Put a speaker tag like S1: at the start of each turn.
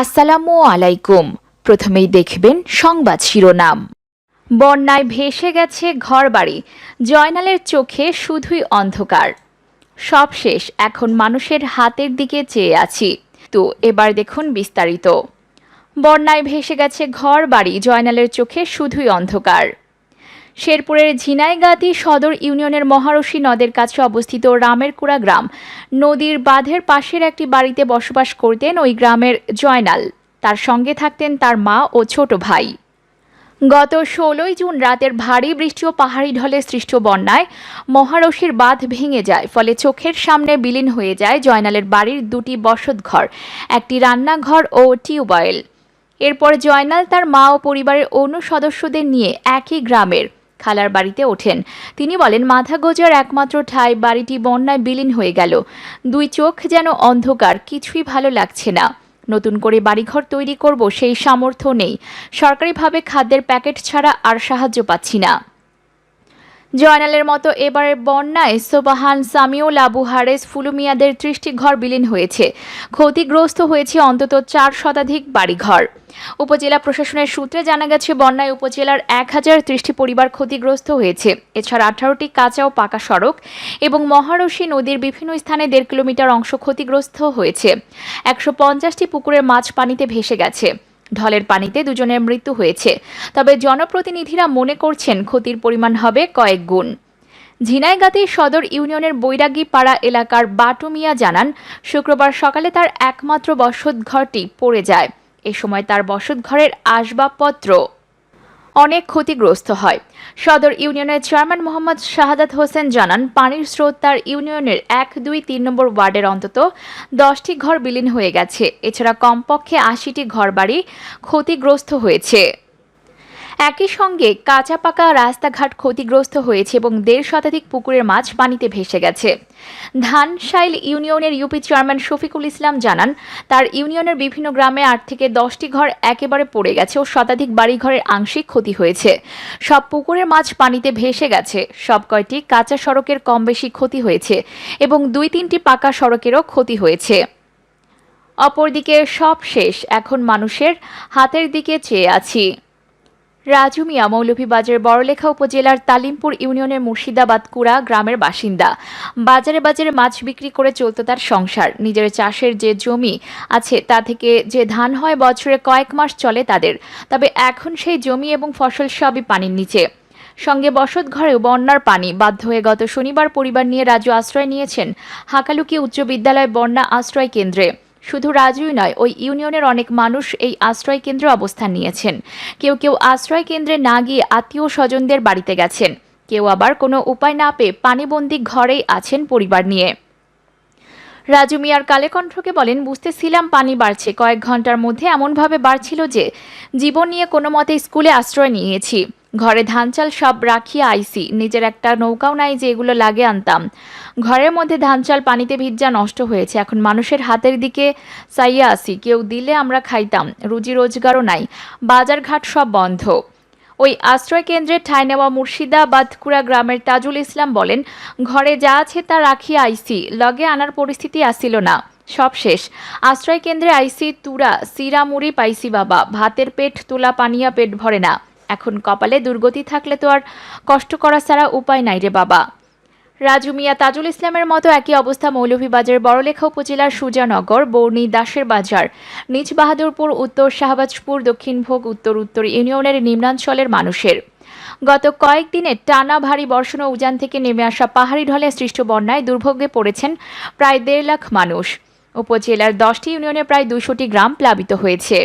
S1: আসসালামু আলাইকুম। প্রথমেই দেখবেন সংবাদ শিরোনাম। বন্যায় ভেসে গেছে ঘরবাড়ি, জয়নালের চোখে শুধুই অন্ধকার। সব শেষ এখন মানুষের হাতের দিকে চেয়ে আছি। তো এবার দেখুন বিস্তারিত। বন্যায় ভেসে গেছে ঘর বাড়ি জয়নালের চোখে শুধুই অন্ধকার। শেরপুরের ঝিনাইগাতি সদর ইউনিয়নের মহারশী নদের কাছে অবস্থিত রামেরকুড়া গ্রাম। নদীর বাঁধের পাশের একটি বাড়িতে বসবাস করতেন ওই গ্রামের জয়নাল। তার সঙ্গে থাকতেন তার মা ও ছোট ভাই। গত ষোলোই জুন রাতের ভারী বৃষ্টি ও পাহাড়ি ঢলে সৃষ্ট বন্যায় মহারশির বাঁধ ভেঙে যায়, ফলে চোখের সামনে বিলীন হয়ে যায় জয়নালের বাড়ির দুটি বসতঘর একটি রান্নাঘর ও টিউবওয়েল। এরপর জয়নাল তার মা ও পরিবারের অন্য সদস্যদের নিয়ে একই গ্রামের খালার বাড়িতে ওঠেন। তিনি বলেন মাথা গোজার একমাত্র ঠাই বাড়িটি বন্যায় বিলীন হয়ে গেল। দুই চোখ যেন অন্ধকার, কিছুই ভালো লাগছে না। নতুন করে বাড়িঘর তৈরি করব সেই সামর্থ্য নেই। সরকারিভাবে খাদ্যের প্যাকেট ছাড়া আর সাহায্য পাচ্ছি না। জয়নালের মতো এবারের বন্যায় সোবাহান সামিউল আবু হারেস ফুলুমিয়াদের ত্রিশটি ঘর বিলীন হয়েছে। ক্ষতিগ্রস্ত হয়েছে অন্তত চার শতাধিক বাড়িঘর। উপজেলা প্রশাসনের সূত্রে জানা গেছে, বন্যায় উপজেলার এক হাজার ত্রিশটি পরিবার ক্ষতিগ্রস্ত হয়েছে। এছাড়া আঠারোটি কাঁচা ও পাকা সড়ক এবং মহারশী নদীর বিভিন্ন স্থানে দেড় কিলোমিটার অংশ ক্ষতিগ্রস্ত হয়েছে। একশো পঞ্চাশটি পুকুরের মাছ পানিতে ভেসে গেছে। ঢলের পানিতে দুজনের মৃত্যু হয়েছে। তবে জনপ্রতিনিধিরা মনে করছেন ক্ষতির পরিমাণ হবে কয়েক গুণ। ঝিনাইগাতি সদর ইউনিয়নের বৈরাগী পাড়া এলাকার বাটু মিয়া জানান, শুক্রবার সকালে তার একমাত্র বসতঘরটি পড়ে যায়। এ সময় তার বসতঘরের আসবাবপত্র অনেক ক্ষতিগ্রস্ত হয়। সদর ইউনিয়নের চেয়ারম্যান মোহাম্মদ শাহাদাত হোসেন জানান, পানির স্রোত তার ইউনিয়নের এক, দুই, তিন নম্বর ওয়ার্ডের অন্তত দশটি ঘর বিলীন হয়ে গেছে। এছাড়া কমপক্ষে আশিটি ঘরবাড়ি ক্ষতিগ্রস্ত হয়েছে। একই সঙ্গে কাঁচা পাকা রাস্তাঘাট ক্ষতিগ্রস্ত হয়েছে এবং দেড় শতাধিক পুকুরের মাছ পানিতে ভেসে গেছে। ধানশাইল ইউনিয়নের ইউপি চেয়ারম্যান শফিকুল ইসলাম জানান, তার ইউনিয়নের বিভিন্ন গ্রামে আট থেকে দশটি ঘর একেবারে পড়ে গেছে ও শতাধিক বাড়িঘরের আংশিক ক্ষতি হয়েছে। সব পুকুরের মাছ পানিতে ভেসে গেছে। সব কয়টি কাঁচা সড়কের কম বেশি ক্ষতি হয়েছে এবং দুই তিনটি পাকা সড়কেরও ক্ষতি হয়েছে। অপরদিকে সব শেষ। এখন মানুষের হাতের দিকে চেয়ে আছি। রাজু মিয়া মৌলভীবাজার বড়লেখা উপজেলার তালিমপুর ইউনিয়নের মুর্শিদাবাদ কুড়া গ্রামের বাসিন্দা। বাজারে বাজারে মাছ বিক্রি করে চলত তার সংসার। নিজের চাষের যে জমি আছে তা থেকে যে ধান হয় বছরে কয়েক মাস চলে তাদের। তবে এখন সেই জমি এবং ফসল সবই পানির নিচে। সঙ্গে বসত ঘরেও বন্যার পানি। বাধ্য হয়ে গত শনিবার পরিবার নিয়ে রাজু আশ্রয় নিয়েছেন হাকালুকি উচ্চ বিদ্যালয় বন্যা আশ্রয় কেন্দ্রে। শুধু রাজুই নয়, ওই ইউনিয়নের অনেক মানুষ এই আশ্রয় কেন্দ্রে অবস্থান নিয়েছেন। কেউ কেউ আশ্রয় কেন্দ্রে না গিয়ে আত্মীয় স্বজনদের বাড়িতে গেছেন। কেউ আবার কোনো উপায় না পেয়ে পানিবন্দি ঘরেই আছেন পরিবার নিয়ে। রাজু মিয়ার কালেকণ্ঠকে বলেন, বুঝতেছিলাম পানি বাড়ছে। কয়েক ঘণ্টার মধ্যে এমনভাবে বাড়ছিল যে, জীবন নিয়ে কোনো মতে স্কুলে আশ্রয় নিয়েছি। ঘরে ধান চাল সব রাখিয়া আইসি নিজের একটা নৌকাও নাই যে এগুলো লাগে আনতাম। ঘরের মধ্যে ধান চাল পানিতে ভিজা নষ্ট হয়েছে, এখন মানুষের হাতের দিকে চাইয়া আসি কেউ দিলে আমরা খাইতাম, রুজি রোজগারও নাই, বাজারঘাট সব বন্ধ। ওই আশ্রয় কেন্দ্রে ঠাঁই নেওয়া মুর্শিদাবাদকুড়া গ্রামের তাজুল ইসলাম বলেন, ঘরে যা আছে তা রাখিয়া আইসি লগে আনার পরিস্থিতি আসিল না, সব শেষ। আশ্রয় কেন্দ্রে আইসি তুরা সিরা মুড়ি পাইসি বাবা, ভাতের পেট তোলা পানিয়া পেট ভরে না। এখন কপালে দুর্গতি থাকলে তো আর কষ্ট করা ছাড়া উপায় নাই রে বাবা। রাজু মিয়া তাজুল ইসলামের মতো একই অবস্থা মৌলভীবাজার বড়লেখা উপজেলার সুজানগর, বর্ণি দাসের বাজার, নিজ বাহাদুরপুর, উত্তর শাহবাজপুর দক্ষিণভোগ উত্তর উত্তর ইউনিয়নের নিম্নাঞ্চলের মানুষের। গত কয়েকদিনে টানা ভারী বর্ষণ ও উজান থেকে নেমে আসা পাহাড়ি ঢলে সৃষ্ট বন্যায় দুর্ভোগে পড়েছেন প্রায় দেড় লাখ মানুষ। উপজেলার দশটি ইউনিয়নে প্রায় দুশোটি গ্রাম প্লাবিত হয়েছে।